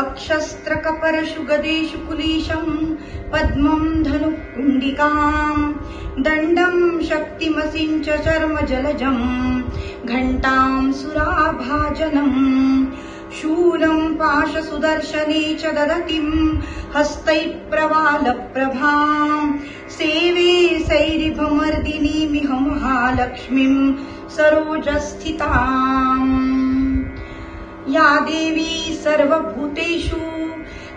अक्षस्त्रकपरशु गदेषु पद्मम् धनुकुण्डिकाम् दण्डम् शक्तिमसिञ्च चर्म जलजम् घण्टाम् सुराभाजनम् शूलम् पाशसुदर्शने च ददतिम् हस्तैः प्रवालप्रभाम् सेवे सैरिभमर्दिनीमिह महालक्ष्मीम् सरोजस्थिताम्। या देवी सर्वभूतेषु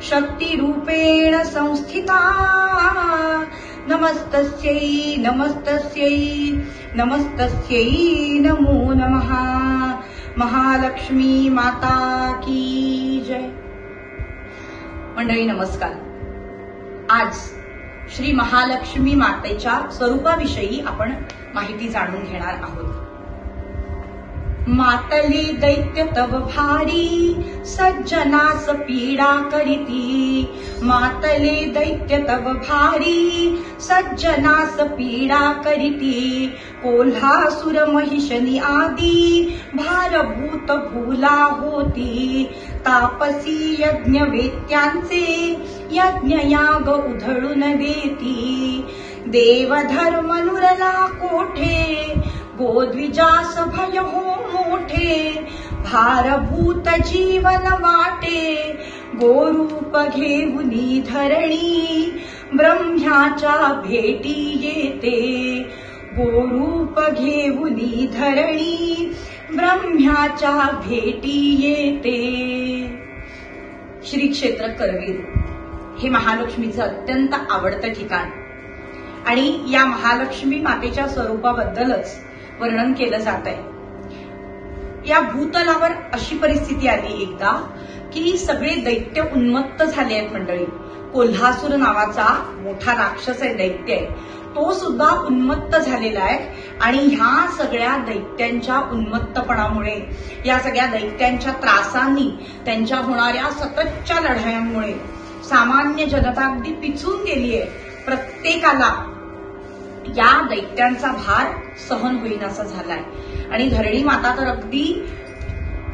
शक्तिरूपेण संस्थिता। नमस्तस्यै नमस्तस्यै नमस्तस्यै नमो नमः। महालक्ष्मी माता की जय। मंडळी नमस्कार. आज श्री महालक्ष्मी मातेच्या स्वरूपाविषयी आपण माहिती जाणून घेणार आहोत. मातले दैत्य तव भारी सज्जनास पीडा करीती. मातले दैत्य तव भारी सज्जनास पीडा करीती. कोल्हासुर महिषनी आदी भारभूत भूला होती. तापसी यज्ञ वेत्यांचे यज्ञयाग उधळून देती. देवधर्मनुरला कोठे गोद्विजास भय हो मोठे भारभूत जीवन वाटे गोरूप घेऊनी धरणी ब्रह्म्याच्या भेटी येते. गोरूप घेऊनी धरणी ब्रह्म्याच्या भेटी येते. श्री क्षेत्र करवीर हे महालक्ष्मीचं अत्यंत आवडतं ठिकाण. आणि या महालक्ष्मी मातेच्या स्वरूपाबद्दलच वर्णन केलं जात आहे या भूतलावर अशी परिस्थिती आली एकदा की सगळे दैत्य उन्मत्त झाले आहेत मंडळी. कोल्हासूर नावाचा मोठा राक्षस आहे दैत्य आहे. तो सुद्धा उन्मत्त झालेला आहे आणि ह्या सगळ्या दैत्यांच्या उन्मत्तपणामुळे या सगळ्या दैत्यांच्या त्रासांनी त्यांच्या होणाऱ्या सततच्या लढायांमुळे सामान्य जनता अगदी पिचून गेलीये. प्रत्येकाला या दैत्यांचा भार सहन होईन असा झालाय. आणि धरणी माता तर अगदी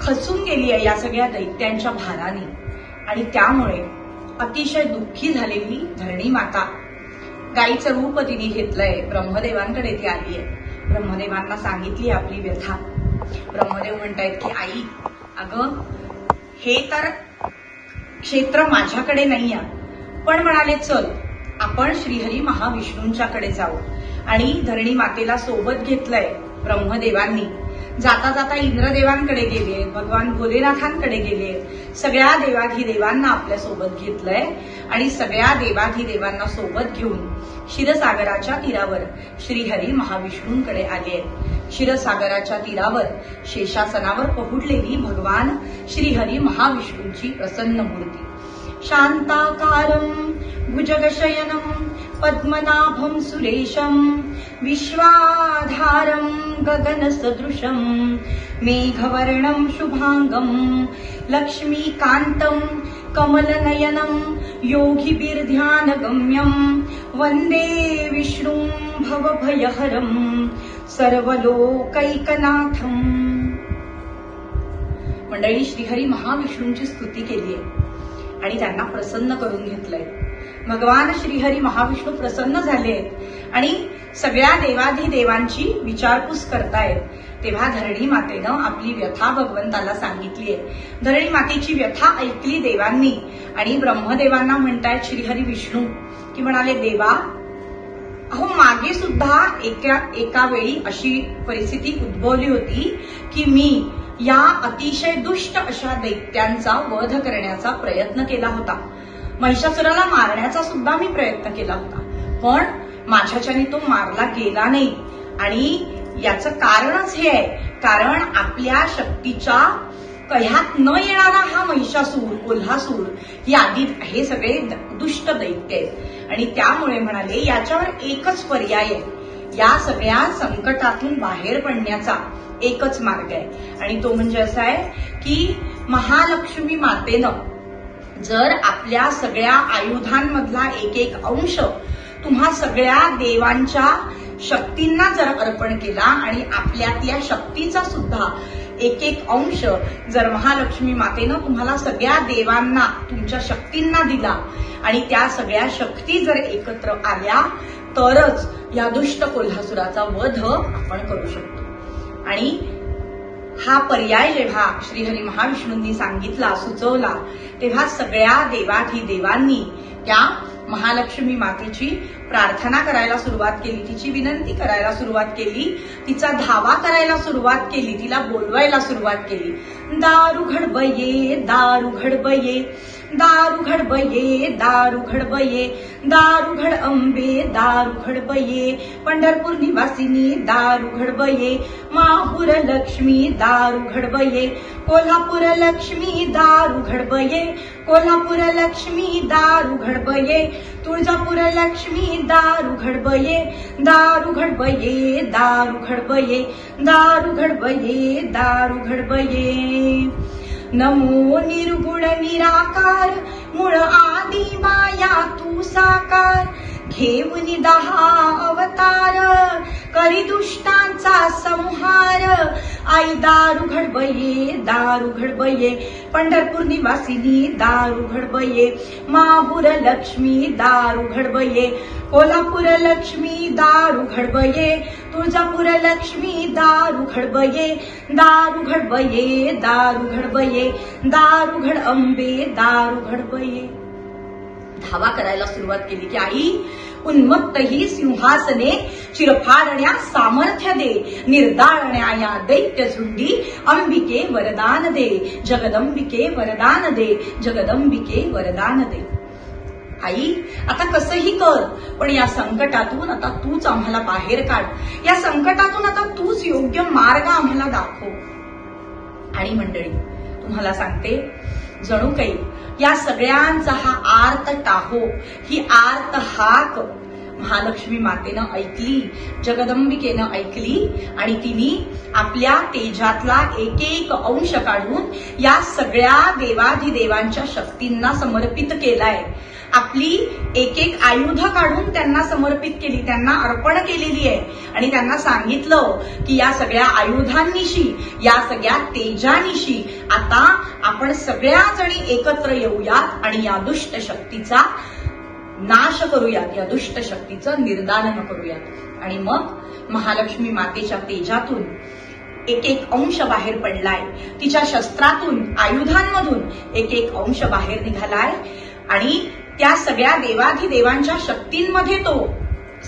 खचून गेली आहे या सगळ्या दैत्यांच्या भाराने. आणि त्यामुळे अतिशय दुःखी झालेली धरणी माता गाईचं रूप तिने घेतलंय. ब्रह्मदेवांकडे ती आली आहे ब्रह्मदेवांना सांगितली आपली व्यथा. ब्रह्मदेव म्हणतायत की आई अगं हे तर क्षेत्र माझ्याकडे नाही पण म्हणाले चल आपण श्रीहरी महाविष्णूंच्याकडे जाऊ. आणि धरणी मातेला सोबत घेतलंय ब्रह्मदेवांनी. जाता जाता इंद्रदेवांकडे गेले भगवान भोलेनाथांकडे गेले सगळ्या देवाधिदेवांना आपल्यासोबत घेतलंय आणि सगळ्या देवाधिदेवांना सोबत घेऊन क्षीरसागराच्या तीरावर श्रीहरी महाविष्णूंकडे आले आहेत क्षीरसागराच्या तीरावर शेषासनावर पहुडलेली भगवान श्रीहरी महाविष्णूंची प्रसन्न मूर्ती. शांताकारम भुजगशयनम पद्मनाभं सुरेशं विश्वाधारं गगनसदृशं मेघवर्णं शुभाङ्गम् लक्ष्मीकान्तम् कमलनयनं योगिभिर्ध्यानगम्यम् वन्दे विष्णुं भवभयहरं सर्वलोकैकनाथम्। मंडळी श्रीहरी महाविष्णूंची स्तुती केली आहे आणि त्यांना प्रसन्न करून घेतलंय. भगवान श्रीहरी महाविष्णू प्रसन्न झाले आहेत आणि सगळ्या देवाधी देवांची विचारपूस करतायत. तेव्हा धरणी मातेनं आपली व्यथा भगवंताला सांगितली आहे. धरणी मातेची व्यथा ऐकली देवांनी आणि ब्रह्मदेवांना म्हणतायत श्रीहरी विष्णू. की म्हणाले देवा अहो मागे सुद्धा एका एका वेळी अशी परिस्थिती उद्भवली होती की मी या अतिशय दुष्ट अशा दैत्यांचा वध करण्याचा प्रयत्न केला होता. महिषासुराला मारण्याचा सुद्धा मी प्रयत्न केला होता. पण माझ्याच्याने तो मारला गेला नाही. आणि याचं कारणच हे आहे. कारण आपल्या शक्तीच्या कह्यात न येणारा हा महिषासूर कोल्हासूर ही आधी हे सगळे दुष्ट दैत्य आहेत. आणि त्यामुळे म्हणाले याच्यावर एकच पर्याय आहे. या सगळ्या संकटातून बाहेर पडण्याचा एकच मार्ग आहे. आणि तो म्हणजे असा आहे की महालक्ष्मी मातेनं जर आपल्या सगळ्या आयुधांमधला एक एक अंश तुम्हा सगळ्या देवांच्या शक्तींना जर अर्पण केला आणि आपल्यातल्या शक्तीचा सुद्धा एक एक अंश जर महालक्ष्मी मातेनं तुम्हाला सगळ्या देवांना तुमच्या शक्तींना दिला आणि त्या सगळ्या शक्ती जर एकत्र आल्या तरच या दुष्ट कोल्हासुराचा वध आपण करू शकतो. आणि हा पर्याय जेव्हा श्रीहरी महाविष्णूंनी सांगितला सुचवला तेव्हा सगळ्या देवाधी देवांनी त्या महालक्ष्मी मातेची प्रार्थना करायला सुरुवात केली. तिची विनंती करायला सुरुवात केली. तिचा धावा करायला सुरुवात केली. तिला बोलवायला सुरुवात केली. दारू घडबये दारू घडबये दारू घडबये दारू घडबये दारू घड अंबे दारू घडबये पंढरपूर निवासिनी दारू घडबये माहूर लक्ष्मी दारू घडबये कोल्हापूर लक्ष्मी दारू घडबये कोल्हापूर लक्ष्मी दारू घडबये तुळजापूर लक्ष्मी दारू घडबये दारू घडबये दारू घडबये दारू घडबये दारू घडबये नमो निर्गुण निराकार मूळ आदी माया तू साकार. घेऊन दहा अवतार करी दुष्टांचा संहार. आई दारू घडबये दारू घडबये. पंढरपूर निवासिनी दारू घडबये. माहूर लक्ष्मी दारू घडबये. कोल्हापूर लक्ष्मी दारू घडबये. तुळजापूर लक्ष्मी दारू घडबये दारू घडबये दारू घडबये दारू घड अंबे दारू घडबये. धावा करायला सुरुवात केली की आई उन्मत्त ही सिंहासने चिरफाडण्या सामर्थ्य दे निर्दाळण्या या दैत्य झुंडी अंबिके वरदान दे जगदंबिके वरदान दे जगदंबिके वरदान दे. आई आता कसंही कर पण या संकटातून आता तूच आम्हाला बाहेर काढ. या संकटातून आता तूच योग्य मार्ग आम्हाला दाखव. आणि मंडळी तुम्हाला सांगते जणू काही या सगळ्यांचा हा आर्त टाहो. ही आर्त हाक महालक्ष्मी मातेनं ऐकली जगदंबिकेनं ऐकली आणि तिने आपल्या तेजातला एक एक अंश काढून या सगळ्या देवाधिदेवांच्या शक्तींना समर्पित केलाय. आपली एक एक आयुध काढून त्यांना समर्पित केली त्यांना अर्पण केलेली आहे. आणि त्यांना सांगितलं की या सगळ्या आयुधांनिशी या सगळ्या तेजानिशी आता आपण सगळ्या जणी एकत्र येऊयात आणि या दुष्ट शक्तीचा नाश करूयात या दुष्ट शक्तीचं निर्दालन करूयात. आणि मग महालक्ष्मी मातेच्या तेजातून एक एक अंश बाहेर पडलाय. तिच्या शस्त्रातून आयुधांमधून एक एक अंश बाहेर निघालाय. आणि त्या सगळ्या देवाधिदेवांच्या शक्तींमध्ये तो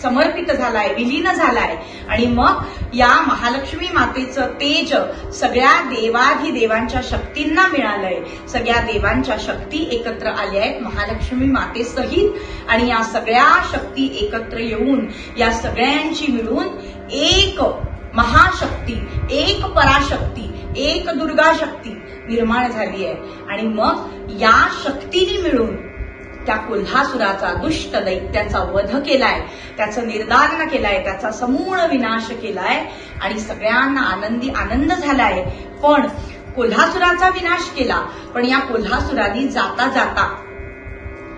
समर्पित झालाय विलीन झालाय. आणि मग या महालक्ष्मी मातेचं तेज सगळ्या देवाधिदेवांच्या शक्तींना मिळालंय. सगळ्या देवांच्या शक्ती एकत्र आल्या आहेत महालक्ष्मी मातेसहित आणि या सगळ्या शक्ती एकत्र येऊन या सगळ्यांची मिळून एक महाशक्ती एक पराशक्ती एक दुर्गा शक्ती निर्माण झाली आहे आणि मग या शक्तीने मिळून त्या कोल्हासुराचा दुष्ट दैत्याचा वध केलाय त्याचं निर्धारण केलाय त्याचा समूळ विनाश केलाय आणि सगळ्यांना आनंदी आनंद झालाय. पण कोल्हासुराचा विनाश केला पण या कोल्हासुराने जाता जाता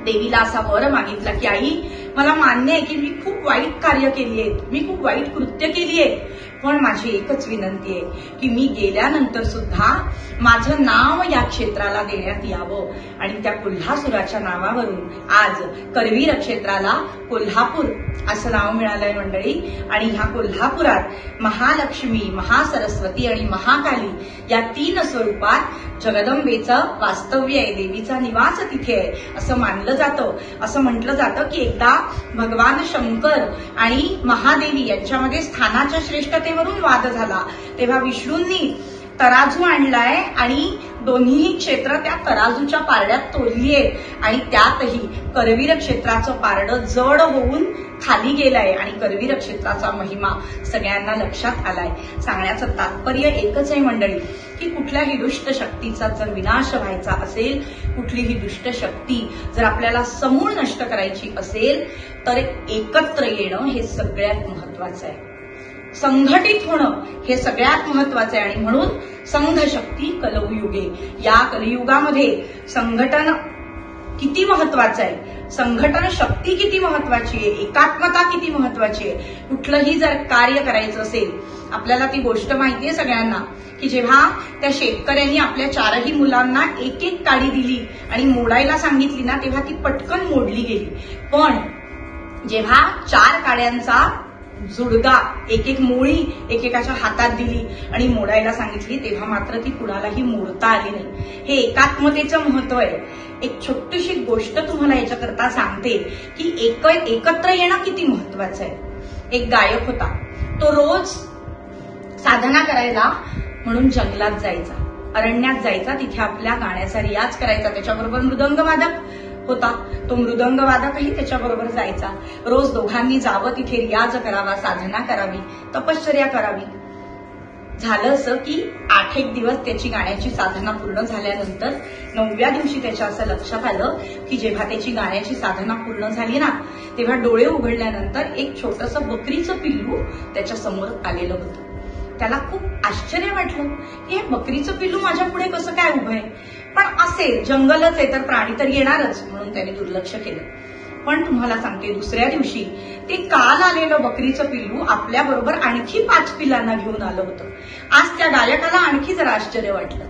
देवीला असा वर मागितला की आई मला मान्य आहे की मी खूप वाईट कार्य केली आहेत मी खूप वाईट कृत्य केली आहेत. पण माझी एकच विनंती आहे की मी गेल्यानंतर सुद्धा माझं नाव या क्षेत्राला देण्यात यावं. आणि त्या कोल्हासुराच्या नावावरून आज करवीर क्षेत्राला कोल्हापूर असं नाव मिळालंय मंडळी. आणि ह्या कोल्हापुरात महालक्ष्मी महासरस्वती आणि महाकाली या तीन स्वरूपात जगदंबेचं वास्तव्य आहे देवीचा निवास तिथे आहे असं मानलं जातं. असं म्हटलं जातं की एकदा भगवान शंकर आणि महादेवी यांच्यामध्ये स्थानाच्या श्रेष्ठतेवरून वाद झाला. तेव्हा विष्णूंनी तराजू आणलाय आणि दोन्ही क्षेत्र त्या तराजूच्या पारड्यात तोडली आहेत. आणि त्यातही करवीर क्षेत्राचं पारडं जड होऊन खाली गेलाय आणि करवीर क्षेत्राचा महिमा सगळ्यांना लक्षात आलाय. सांगण्याचं तात्पर्य एकच आहे मंडळी की कुठल्याही दुष्ट शक्तीचा जर विनाश व्हायचा असेल कुठलीही दुष्ट शक्ती जर आपल्याला समूळ नष्ट करायची असेल तर एकत्र येणं हे सगळ्यात महत्वाचं आहे. संघटित होणं हे सगळ्यात महत्वाचं आहे. आणि म्हणून संघ शक्ती कलयुगे. या कलियुगामध्ये संघटन किती महत्वाचं आहे? संघटन शक्ती किती महत्वाची आहे? एकात्मता किती महत्वाची आहे? कुठलंही जर कार्य करायचं असेल आपल्याला ती गोष्ट माहितीये सगळ्यांना की जेव्हा त्या शेतकऱ्यांनी आपल्या चारही मुलांना एक एक काडी दिली आणि मोडायला सांगितली ना तेव्हा ती पटकन मोडली गेली. पण जेव्हा चार काड्यांचा जुडगा एक एक मोळी एकेकाच्या हातात दिली आणि मोडायला सांगितली तेव्हा मात्र ती कुणालाही मोडता आली नाही. हे एकात्मतेचं महत्त्व आहे. एक छोटीशी गोष्ट तुम्हाला याच्याकरता सांगते की एक एकत्र येणं किती महत्वाचं आहे. एक गायक होता. तो रोज साधना करायला म्हणून जंगलात जायचा अरण्यात जायचा तिथे आपल्या गाण्याचा रियाज करायचा त्याच्याबरोबर मृदंग वादक होता. तो मृदंग वादकही त्याच्याबरोबर जायचा. रोज दोघांनी जावं तिथे रियाज करावा साधना करावी तपश्चर्या करावी. झालं असं की आठ एक दिवस त्याची गाण्याची साधना पूर्ण झाल्यानंतर नवव्या दिवशी त्याच्या असं लक्षात आलं की जेव्हा त्याची गाण्याची साधना पूर्ण झाली ना तेव्हा डोळे उघडल्यानंतर एक छोटस बकरीचं पिल्लू त्याच्यासमोर आलेलं होतं. त्याला खूप आश्चर्य वाटलं. की हे बकरीचं पिल्लू माझ्या पुढे कसं काय उभं आहे? पण असे जंगलच आहे तर प्राणी तर येणारच म्हणून त्याने दुर्लक्ष केलं. पण तुम्हाला सांगते दुसऱ्या दिवशी ते काल आलेलं बकरीचं पिल्लू आपल्या बरोबर आणखी पाच पिल्लांना घेऊन आलं होतं. आज त्या गायकाला आणखी जरा आश्चर्य वाटलं.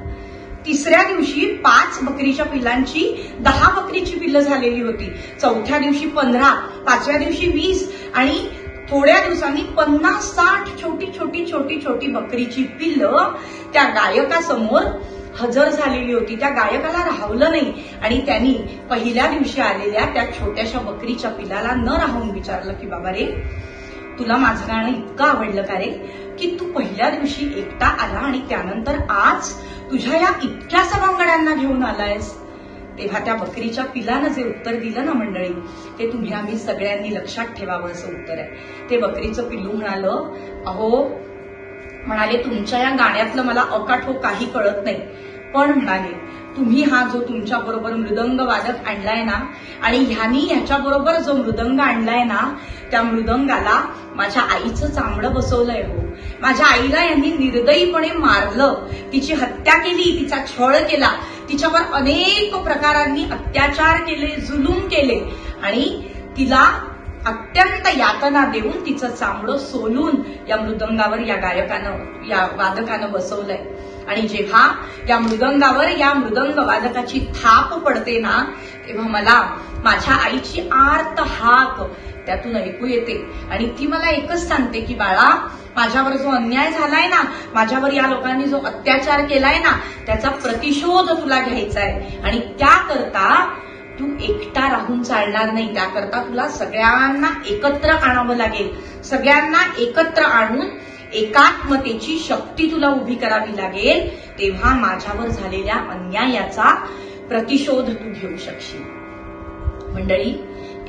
तिसऱ्या दिवशी पाच बकरीच्या पिल्लांची दहा बकरीची पिल्लं झालेली होती. चौथ्या दिवशी पंधरा पाचव्या दिवशी वीस आणि थोड्या दिवसांनी पन्नास साठ छोटी छोटी छोटी छोटी बकरीची पिल्लं त्या गायकासमोर हजर झालेली होती. त्या गायकाला राहवलं नाही. आणि त्यांनी पहिल्या दिवशी आलेल्या त्या छोट्याशा बकरीच्या पिलाला न राहून विचारलं की बाबा रे तुला माझं गाणं इतकं आवडलं का रे की तू पहिल्या दिवशी एकटा आला आणि त्यानंतर आज तुझ्या या इतक्या सभांगड्यांना घेऊन आलायस? तेव्हा त्या बकरीच्या पिलानं जे उत्तर दिलं ना मंडळी ते तुम्ही आम्ही सगळ्यांनी लक्षात ठेवावं असं उत्तर आहे. ते बकरीचं पिलू म्हणालं अहो म्हणाले तुमच्या या गाण्यातलं मला अकाठो काही कळत नाही. पण म्हणाले तुम्ही हा जो तुमच्या बरोबर मृदंग वादक आणलाय ना आणि ह्यानी ह्याच्या बरोबर जो मृदंग आणलाय ना त्या मृदंगाला माझ्या आईचं चांबडं बसवलंय हो. माझ्या आईला यांनी निर्दयीपणे मारलं तिची हत्या केली तिचा छळ केला तिच्यावर अनेक प्रकारांनी अत्याचार केले जुलूम केले आणि तिला अत्यंत यातना देऊन तिचं चामडं सोलून या मृदंगावर या गायकानं या वादकानं बसवलंय. आणि जेव्हा या मृदंगावर या मृदंग वादकाची थाप पडते ना तेव्हा मला माझ्या आईची आर्त हाक त्यातून ऐकू येते. आणि ती मला एकच सांगते की बाळा माझ्यावर जो अन्याय झालाय ना माझ्यावर या लोकांनी जो अत्याचार केलाय ना त्याचा प्रतिशोध तुला घ्यायचा आहे आणि त्याकरता तू एकटा राहून चालणार नाही. त्याकरता तुला सगळ्यांना एकत्र आणावं लागेल. सगळ्यांना एकत्र आणून एकात्मतेची शक्ती तुला उभी करावी लागेल. तेव्हा माझ्यावर झालेल्या अन्यायाचा प्रतिशोध तू घेऊ शकशील. मंडळी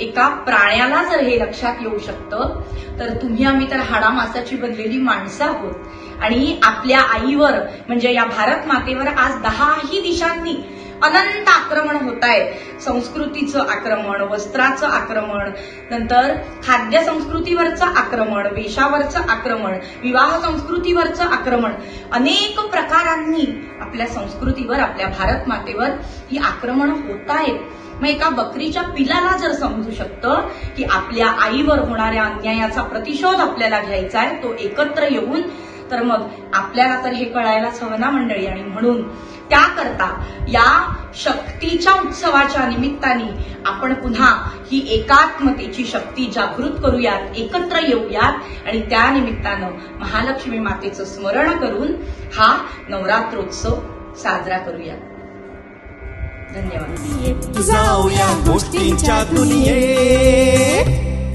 एका प्राण्याला जर हे लक्षात येऊ शकतं तर तुम्ही आम्ही तर हाडामासाची बनलेली माणसं आहोत. आणि आपल्या आईवर म्हणजे या भारत मातेवर आज दहाही दिशांनी अनंत आक्रमण होत आहे संस्कृतीचं आक्रमण वस्त्राचं आक्रमण नंतर खाद्य संस्कृतीवरचं आक्रमण वेशावरचं आक्रमण विवाह संस्कृतीवरचं आक्रमण. अनेक प्रकारांनी आपल्या संस्कृतीवर आपल्या भारत मातेवर ही आक्रमण होत आहेत मग एका बकरीच्या पिलाला जर समजू शकतं की आपल्या आईवर होणाऱ्या अन्यायाचा प्रतिशोध आपल्याला घ्यायचा आहे तो एकत्र येऊन तर मग आपल्याला तर हे कळायलाच हवं ना मंडळी? आणि म्हणून त्याकरता या शक्तीच्या उत्सवाच्या निमित्ताने आपण पुन्हा ही एकात्मतेची शक्ती जागृत करूयात एकत्र येऊयात. आणि त्या निमित्तानं महालक्ष्मी मातेचं स्मरण करून हा नवरात्रोत्सव साजरा करूयात. धन्यवाद. जाऊया गोष्टींच्या दुनियेत.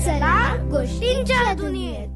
चला गोष्टींच्या दुनियेत.